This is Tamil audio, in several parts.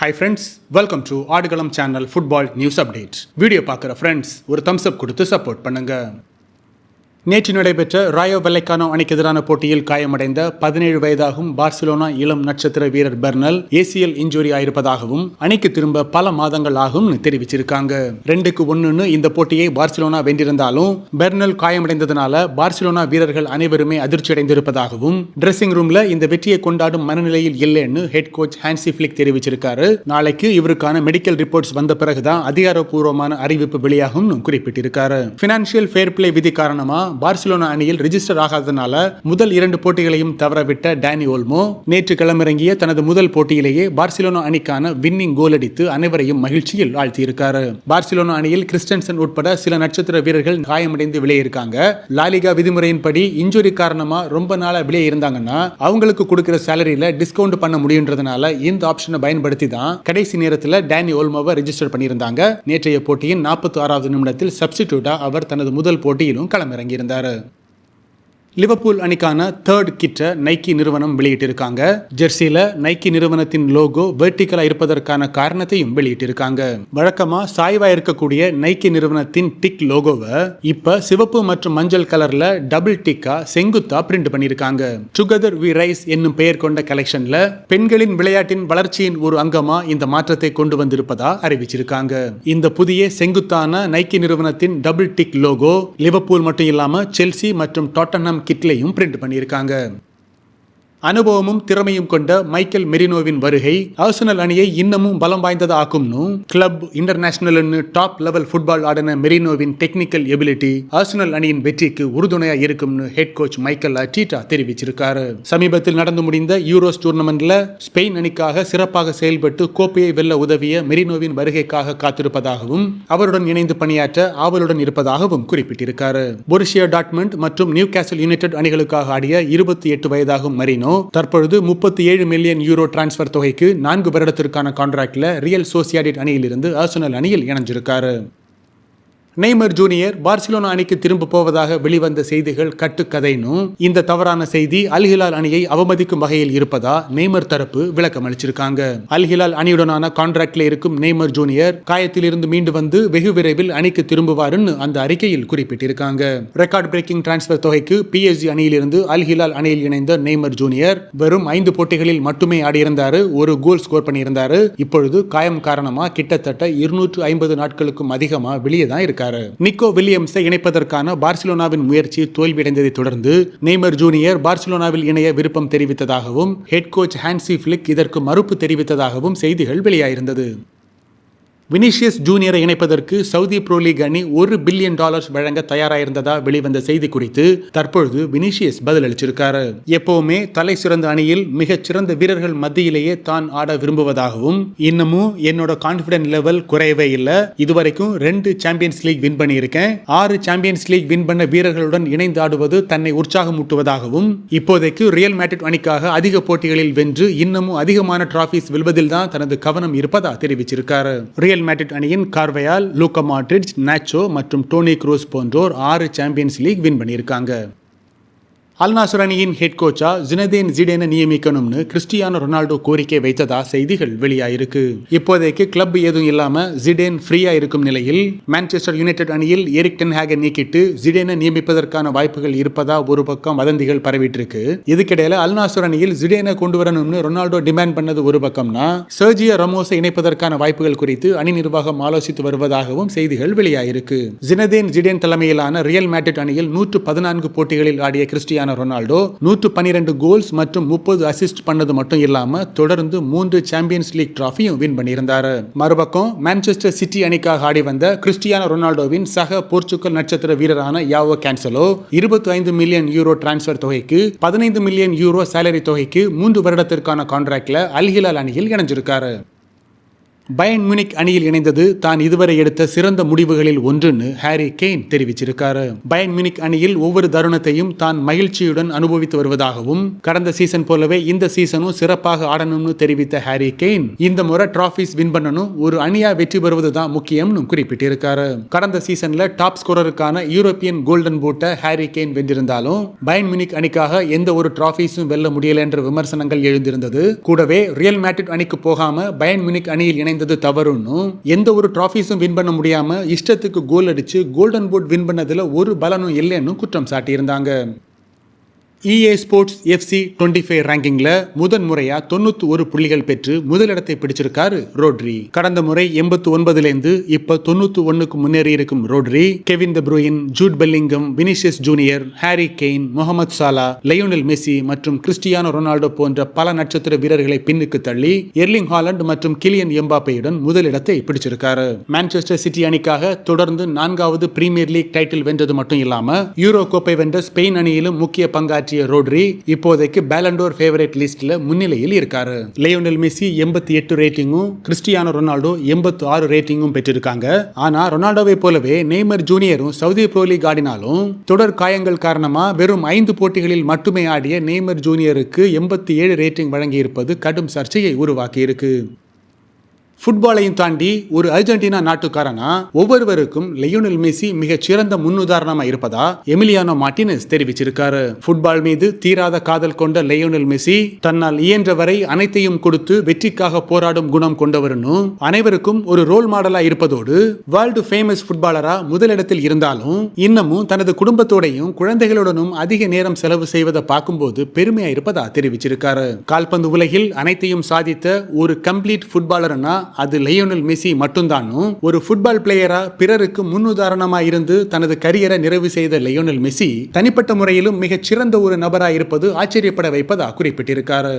Hi friends welcome to Aadukalam channel football news update video பார்க்குற ஃப்ரெண்ட்ஸ் ஒரு தம்ஸ் அப் கொடுத்து சப்போர்ட் பண்ணுங்க. நேற்று நடைபெற்ற ராயோ வெள்ளைக்கானோ அணிக்கு எதிரான போட்டியில் காயமடைந்த பதினேழு வயதாகும் பார்சிலோனா இளம் நட்சத்திர வீரர் பெர்னல் ஏசிஎல் இன்ஜுரி ஆயிருப்பதாகவும் அணிக்கு திரும்ப பல மாதங்கள் ஆகும் தெரிவிச்சிருக்காங்க. ரெண்டுக்கு ஒன்னுன்னு இந்த போட்டியை பார்சிலோனா வென்றிருந்தாலும் பெர்னல் காயமடைந்ததனால பார்சிலோனா வீரர்கள் அனைவருமே அதிர்ச்சி அடைந்திருப்பதாகவும் ட்ரெஸ்ஸிங் ரூம்ல இந்த வெற்றியை கொண்டாடும் மனநிலையில் இல்லைன்னு ஹெட் கோச் ஹான்சி பிளிக் தெரிவிச்சிருக்காரு. நாளைக்கு இவருக்கான மெடிக்கல் ரிப்போர்ட்ஸ் வந்த பிறகுதான் அதிகாரப்பூர்வமான அறிவிப்பு வெளியாகும் குறிப்பிட்டிருக்காரு. பினான்சியல் ஃபேர் பிளே விதி காரணமா பார்சிலோனா அணியில் ரிஜிஸ்டர் ஆகாதனால முதல் இரண்டு போட்டிகளையும் தவறவிட்ட டேனி ஓல்மோ நேற்று களமிறங்கிய தனது முதல் போட்டியிலேயே பார்சிலோனா அணிக்கான வின்னிங் கோல் அடித்து அனைவரையும் மகிழ்ச்சியில் ஆழ்த்தியிருக்காரு. பார்சிலோனா அணியில் கிறிஸ்டன்சன் உட்பட சில நட்சத்திர வீரர்கள் காயமடைந்து விளையிருக்காங்க லாலிகா விதிமுறையின்படி இன்ஜுரி காரணமா ரொம்ப நாளா விளைய இருந்தாங்கன்னா அவங்களுக்கு கொடுக்கிற சேலரியில டிஸ்கவுண்ட் பண்ண முடியுன்றதுனால இந்த ஆப்ஷனை பயன்படுத்தி தான் கடைசி நேரத்தில் டேனி ஓல்மோவை ரிஜிஸ்டர் பண்ணியிருந்தாங்க. நேற்றைய போட்டியின் நாற்பத்தி ஆறாவது நிமிடத்தில் சப்ஸ்டிடியூட்டா அவர் தனது முதல் போட்டியிலும் களமிறங்கியிருந்தார் இருந்தார் லிவர்பூல் அணிக்கான தேர்ட் கிட்ட நைக்கி நிறுவனம் வெளியிட்டிருக்காங்க. ஜெர்சியில நைக்கி நிறுவனத்தின் லோகோ வெர்டிக்கலா இருப்பதற்கான காரணத்தையும் வெளியிட்டிருக்காங்க. வழக்கமா சாய்வா இருக்கக்கூடிய நைக்கி நிறுவனத்தின் டிக் லோகோவை இப்ப சிவப்பு மற்றும் மஞ்சள் கலர்ல டபுள் டிக்கா செங்குத்தா பிரிண்ட் பண்ணிருக்காங்க. டுகெதர் வி ரைஸ் என்னும் பெயர் கொண்ட கலெக்ஷன்ல பெண்களின் விளையாட்டின் வளர்ச்சியின் ஒரு அங்கமா இந்த மாற்றத்தை கொண்டு வந்திருப்பதா அறிவிச்சிருக்காங்க. இந்த புதிய செங்குத்தான நைக்கி நிறுவனத்தின் டபுள் டிக் லோகோ லிவர்பூல் மட்டும் இல்லாம செல்சி மற்றும் டாட்டனம் கிட்லையும் பிரிண்ட் பண்ணியிருக்காங்க. அனுபவமும் திறமையும் கொண்ட மைக்கேல் மெரினோவின் வருகை ஆர்சனல் அணியை இன்னமும் பலம் வாய்ந்ததாக்கும்னு club international top level football ஆடின மெரினோவின் டெக்னிக்கல் எபிலிட்டி ஆர்சனல் அணியின் வெற்றிக்கு உறுதுணையா இருக்கும்னு ஹெட் கோச் மைக்கேல் அட்டீட்டா தெரிவிச்சிருக்காரு. சமீபத்தில் நடந்து முடிந்த யூரோஸ் டூர்னமெண்ட்ல ஸ்பெயின் அணிக்காக சிறப்பாக செயல்பட்டு கோப்பையை வெல்ல உதவிய மெரினோவின் வருகைக்காக காத்திருப்பதாகவும் அவருடன் இணைந்து பணியாற்ற ஆவலுடன் இருப்பதாகவும் குறிப்பிட்டிருக்காரு. பொருஷியா டாட்மெண்ட் மற்றும் நியூ கேசல் யுனைடெட் அணிகளுக்காக ஆடிய இருபத்தி எட்டு வயதாகும் மரினோ தற்பொழுது முப்பத்தி ஏழு மில்லியன் யூரோ டிரான்ஸ்பர் தொகைக்கு நான்கு வருடத்திற்கான கான்ட்ராக்ட்ல ரியல் சோசியாடிட் அணியிலிருந்து ஆர்சனல் அணியில் இணைஞ்சிருக்காரு. நெய்மர் ஜூனியர் பார்சிலோனா அணிக்கு திரும்ப போவதாக வெளிவந்த செய்திகள் கட்டுக்கதைனும் இந்த தவறான செய்தி அல்ஹிலால் அணியை அவமதிக்கும் வகையில் இருப்பதா நெய்மர் தரப்பு விளக்கம் அளிச்சிருக்காங்க. அல்ஹிலால் அணியுடனான கான்ட்ராக்ட்ல இருக்கும் நெய்மர் ஜூனியர் காயத்திலிருந்து மீண்டு வந்து வெகு விரைவில் அணிக்கு திரும்புவாருன்னு அந்த அறிக்கையில் குறிப்பிட்டிருக்காங்க. ரெக்கார்ட் பிரேக்கிங் டிரான்ஸ்பர் தொகைக்கு பிஎஸ்ஜி அணியிலிருந்து அல்ஹிலால் அணியில் இணைந்த நெய்மர் ஜூனியர் வெறும் ஐந்து போட்டிகளில் மட்டுமே ஆடியிருந்தாரு ஒரு கோல் ஸ்கோர் பண்ணியிருந்தாரு. இப்பொழுது காயம் காரணமா கிட்டத்தட்ட இருநூற்று ஐம்பது நாட்களுக்கும் அதிகமா வெளியே தான் இருக்காரு. நிக்கோ வில்லியம்ஸை இணைப்பதற்கான பார்சிலோனாவின் முயற்சி தோல்வியடைந்ததை தொடர்ந்து நெய்மர் ஜூனியர் பார்சிலோனாவில் இணைய விருப்பம் தெரிவித்ததாகவும் ஹெட் கோச் ஹான்சி பிளிக் இதற்கு மறுப்பு தெரிவித்ததாகவும் செய்திகள் வெளியாயிருந்தது. வினிஷியஸ் ஜூனியரை இணைப்பதற்கு சவுதி ப்ரோ லீக் அணி ஒரு பில்லியன் டாலர்ஸ் வழங்க தயாராயிருந்ததா வெளிவந்த செய்தி குறித்து தற்பொழுது வினிஷியஸ் பதிலளிச்சிருக்காரு. எப்பவுமே தலை சிறந்த அணியில் மிகச் சிறந்த வீரர்கள் மத்தியிலேயே தான் ஆட விரும்புவதாகவும் இன்னமும் என்னோட கான்பிடன்ட் லெவல் குறையவே இல்லை. இதுவரைக்கும் ரெண்டு சாம்பியன்ஸ் லீக் வின் பண்ணியிருக்கேன். ஆறு சாம்பியன்ஸ் லீக் வின் பண்ண வீரர்களுடன் இணைந்து ஆடுவது தன்னை உற்சாகமூட்டுவதாகவும் இப்போதைக்கு ரியல் மேட்ரிட் அணிக்காக அதிக போட்டிகளில் வென்று இன்னமும் அதிகமான டிராபிஸ் வெல்வதில் தான் தனது கவனம் இருப்பதா தெரிவிச்சிருக்காரு. ரியல் ரியல் மேட்ரிட் அணியின் கார்வையால் லூக்கா மாட்ரிட்ஜ் நாச்சோ மற்றும் டோனி குரூஸ் போன்றோர் ஆறு சாம்பியன்ஸ் லீக் வின் பண்ணியிருக்காங்க. அல்நாசர் அணியின் ஹெட் கோச்சா ஜினதேன் ஜிடேனை நியமிக்கணும்னு கிறிஸ்டியானோ ரொனால்டோ கோரிக்கை வைத்ததா செய்திகள் வெளியாயிருக்கு. இப்போதைக்கு கிளப் எதுவும் இல்லாம ஜிடேன் ஃப்ரீயா இருக்கும் நிலையில் மான்செஸ்டர் யுனைடெட் அணியில் எரிக் டென் நீக்கிட்டு ஜிடேனை நியமிப்பதற்கான வாய்ப்புகள் இருப்பதா ஒரு பக்கம் வதந்திகள் பரவிட்டு இருக்கு இதுக்கிடையில அல்நாசர் அணியில் ஜிடேனை கொண்டு வரணும்னு ரொனால்டோ டிமாண்ட் பண்ணது ஒரு பக்கம்னா சர்ஜியா ரமோஸை இணைப்பதற்கான வாய்ப்புகள் குறித்து அணி நிர்வாகம் ஆலோசித்து வருவதாகவும் செய்திகள் வெளியாயிருக்கு. ஜினதேன் ஜிடேன் தலைமையிலான ரியல் மேட்ரிட் அணியில் நூற்று பதினான்கு போட்டிகளில் ஆடிய கிறிஸ்டியானோ ரொனால்டோ நூற்று பன்னிரெண்டு கோல்ஸ் மற்றும் முப்பது அசிஸ்ட் பண்ணது மட்டும் இல்லாம தொடர்ந்து மூன்று சாம்பியன்ஸ் லீக் டிராஃபியும் வின் பண்ணியிருந்தார். மறுபக்கம் மான்செஸ்டர் சிட்டி அணிக்காக ஆடி வந்த கிறிஸ்டியானோ ரொனால்டோவின் சக போர்ச்சுகல் நட்சத்திர வீரரான யாவோ கேன்சலோ இருபத்தி ஐந்து மில்லியன் யூரோ டிரான்ஸ்பர் தொகைக்கு பதினைந்து மில்லியன் யூரோ சேலரி தொகைக்கு மூன்று வருடத்திற்கான கான்ட்ராக்ட்ல அல்ஹிலால் அணியில் இணைஞ்சிருக்காரு. பயன் மியூனிக் அணியில் இணைந்தது. தான் இதுவரை எடுத்த சிறந்த முடிவுகளில் ஒன்றுன்னு ஹாரி கெயின் தெரிவிச்சிருக்காரு. பயன் மியூனிக் அணியில் ஒவ்வொரு தருணத்தையும் தான் மகிழ்ச்சியுடன் அனுபவித்து வருவதாகவும் கடந்த சீசன் போலவே இந்த சீசனும் சிறப்பாக ஆடணும்னு தெரிவித்த ஹாரி கெயின் இந்த முறை டிராபிஸ் வின் பண்ணணும் ஒரு அணியா வெற்றி பெறுவதுதான் முக்கியம்னு குறிப்பிட்டிருக்காரு. கடந்த சீசன்ல டாப் ஸ்கோரருக்கான யூரோப்பியன் கோல்டன் பூட்டை ஹாரி கெயின் வென்றிருந்தாலும் பயன் மியூனிக் அணிக்காக எந்த ஒரு டிராபிஸும் வெல்ல முடியல என்ற விமர்சனங்கள் எழுந்திருந்தது. கூடவே ரியல் மேட்ரிட் அணிக்கு போகாம பயன் மியூனிக் அணியில் இணைந்தது தவறுன்னு எந்த ஒரு டிராஃபிஸும் வின் பண்ண முடியாம இஷ்டத்துக்கு கோல் அடிச்சு கோல்டன் பூட் வின் பண்ணதுல ஒரு பலனும் இல்லைன்னு குற்றம் சாட்டியிருந்தாங்க. EA sports FC twenty five ரேங்கிங்ல முதன் முறையா தொண்ணூத்தி ஒரு புள்ளிகள் பெற்று முதலிடத்தை பிடிச்சிருக்காரு ரோட்ரி. கடந்த முறை எண்பத்தி ஒன்பதுலேருந்து இப்ப தொண்ணூத்தி ஒன்னுக்கு முன்னேறி இருக்கும் Rodri. Kevin de Bruyne Jude Bellingham Vinicius Junior Harry Kane Mohamed Salah Lionel Messi மற்றும் கிறிஸ்டியானோ ரொனால்டோ போன்ற பல நட்சத்திர வீரர்களை பின்னுக்கு தள்ளி எர்லிங் ஹாலண்ட் மற்றும் கிலியன் எம்பாப்பையுடன் முதலிடத்தை பிடிச்சிருக்காரு. மான்செஸ்டர் சிட்டி அணிக்காக தொடர்ந்து நான்காவது பிரீமியர் லீக் டைட்டில் வென்றது மட்டும் இல்லாம யூரோ கோப்பை வென்ற ஸ்பெயின் அணியிலும் முக்கிய பங்காற்றி பங்காற்றிய ரோட்ரி இப்போதைக்கு பேலண்டோர் ஃபேவரட் லிஸ்ட்ல முன்னிலையில் இருக்காரு. லியோனல் மெஸ்ஸி எண்பத்தி எட்டு ரேட்டிங்கும் கிறிஸ்டியானோ ரொனால்டோ எண்பத்தி ஆறு ரேட்டிங்கும் பெற்றிருக்காங்க. ஆனா ரொனால்டோவை போலவே நெய்மர் ஜூனியரும் சவுதி ப்ரோ லீக் ஆடினாலும் தொடர் காயங்கள் காரணமா வெறும் ஐந்து போட்டிகளில் மட்டுமே ஆடிய நெய்மர் ஜூனியருக்கு எண்பத்தி ஏழு ரேட்டிங் வழங்கியிருப்பது கடும் சர்ச்சையை உருவாக்கியிருக்கு. ஃபுட்பாலையும் தாண்டி ஒரு அர்ஜென்டினா நாட்டுக்காரனா ஒவ்வொருவருக்கும் லியோனல் மெஸ்ஸி மிகச் சிறந்த முன்னுதாரணமா இருப்பதா எமிலியானோ மார்டினஸ் தெரிவிச்சிருக்காரு. ஃபுட்பால் மீது தீராத காதல் கொண்ட லியோனல் மெஸ்ஸி தன்னால் இயன்றவரை அனைத்தையும் கொடுத்து வெற்றிக்காக போராடும் குணம் கொண்டவர்னு அனைவருக்கும் ஒரு ரோல் மாடலா இருப்பதோடு வேர்ல்டு ஃபேமஸ் ஃபுட்பாலரா முதலிடத்தில் இருந்தாலும் இன்னமும் தனது குடும்பத்தோடையும் குழந்தைகளுடனும் அதிக நேரம் செலவு செய்வதை பார்க்கும்போது பெருமையா இருப்பதா தெரிவிச்சிருக்காரு. கால்பந்து உலகில் அனைத்தையும் சாதித்த ஒரு கம்ப்ளீட் ஃபுட்பாலர்னா அது லியோனல் மெஸ்ஸி மட்டும்தானும் ஒரு ஃபுட்பால் பிளேயரா பிறருக்கு முன்னுதாரணமா இருந்து தனது கரியரை நிறைவு செய்த லியோனல் மெஸ்ஸி தனிப்பட்ட முறையிலும் மிகச் சிறந்த ஒரு நபராக இருப்பது ஆச்சரியப்பட வைப்பதா குறிப்பிட்டிருக்காரு.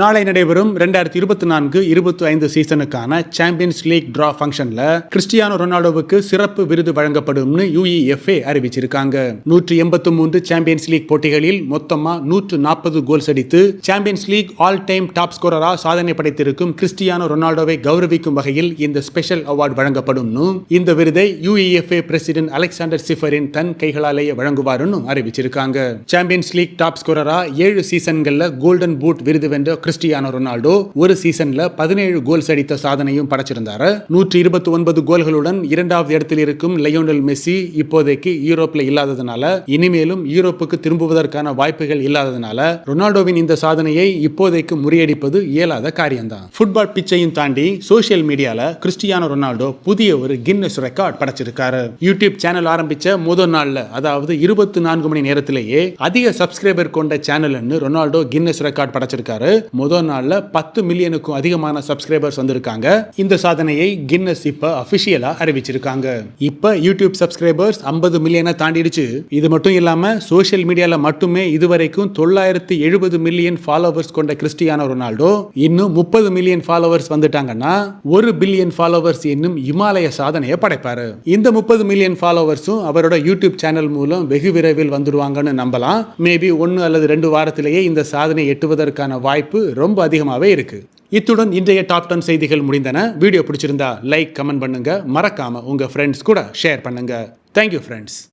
நாளை நடைபெறும் ரெண்டாயிரத்தி இருபத்தி நான்கு இருபத்தி ஐந்து சீசனுக்கான சாம்பியன்ஸ் லீக் டிரா ஃபங்க்ஷன்ல கிறிஸ்டியானோ ரொனால்டோவுக்கு சிறப்பு விருது வழங்கப்படும்னு யுஇஎஃப்ஏ அறிவிச்சிருக்காங்க. நூற்றி எண்பத்தி மூன்று சாம்பியன்ஸ் லீக் போட்டிகளில் மொத்தமா நூற்று நாற்பது கோல்ஸ் அடித்து champions league all time top ஸ்கோரரா சாதனை படைத்திருக்கும் கிறிஸ்டியானோ ரொனால்டோவை கௌரவிக்கும் வகையில் இந்த ஸ்பெஷல் அவார்டு வழங்கப்படும்னு இந்த விருதை யுஇஎஃப்ஏ பிரசிடென்ட் அலெக்சாண்டர் சிஃபரின் தன் கைகளாலேயே வழங்குவாருன்னு அறிவிச்சிருக்காங்க. சாம்பியன்ஸ் லீக் டாப் ஸ்கோரரா ஏழு சீசன்கள்ல கோல்டன் பூட் விருது வென்ற கிறிஸ்டியானோ ரொனால்டோ ஒரு சீசன்ல பதினேழு கோல்ஸ் அடித்த சாதனையும் படைச்சிருந்தாரு. நூற்றி இருபத்தி ஒன்பது கோல்களுடன் இரண்டாவது இடத்தில் இருக்கும் லியோனல் மெஸ்ஸி இப்போதைக்கு யூரோப்ல இல்லாததுனால இனிமேலும் யூரோப்புக்கு திரும்புவதற்கான வாய்ப்புகள் இல்லாததுனால ரொனால்டோவின் இந்த சாதனையை இப்போதைக்கு முறியடிப்பது இயலாத காரியம்தான். ஃபுட்பால் பிச்சையும் தாண்டி சோசியல் மீடியால கிறிஸ்டியானோ ரொனால்டோ புதிய ஒரு கின்னஸ் ரெக்கார்ட் படைச்சிருக்காரு. யூடியூப் சேனல் ஆரம்பிச்ச முதல் நாள்ல அதாவது இருபத்தி நான்கு மணி நேரத்திலேயே அதிக சப்ஸ்கிரைபர் கொண்ட சேனல்னு ரொனால்டோ கின்னஸ் ரெக்கார்ட் படைச்சிருக்காரு. முதல் நாளில் பத்து மில்லியனுக்கும் அதிகமான சப்ஸ்கிரைபர்ஸ் வந்திருக்காங்க. இந்த சாதனையை கின்னஸ் இப்ப அபிஷியலா அறிவிச்சிருக்காங்க. இப்ப யூடியூப் சப்ஸ்கிரைபர்ஸ் ஐம்பது மில்லியனை தாண்டிடுச்சு. இது மட்டும் இல்லாம சோஷியல் மீடியால மட்டுமே இதுவரைக்கும் தொள்ளாயிரத்தி எழுபது மில்லியன் ஃபாலோவர்ஸ் கொண்ட கிறிஸ்டியானோ ரொனால்டோ இன்னும் முப்பது மில்லியன் ஃபாலோவர்ஸ் வந்துட்டாங்கன்னா ஒரு பில்லியன் ஃபாலோவர்ஸ் இன்னும் இமாலய சாதனையை படைப்பாரு. இந்த முப்பது மில்லியன் ஃபாலோவர்ஸும் அவரோட யூடியூப் சேனல் மூலம் வெகு விரைவில் வந்துடுவாங்கன்னு நம்பலாம். மேபி ஒன்று அல்லது ரெண்டு வாரத்திலேயே இந்த சாதனை எட்டுவதற்கான வாய்ப்பு ரொம்ப அதிகமாகவே இருக்கு. இத்துடன் இன்றைய டாப் டென் செய்திகள் முடிந்தன. வீடியோ பிடிச்சிருந்தா லைக் கமெண்ட் பண்ணுங்க. மறக்காம உங்க ஃப்ரெண்ட்ஸ் கூட ஷேர் பண்ணுங்க. Thank you friends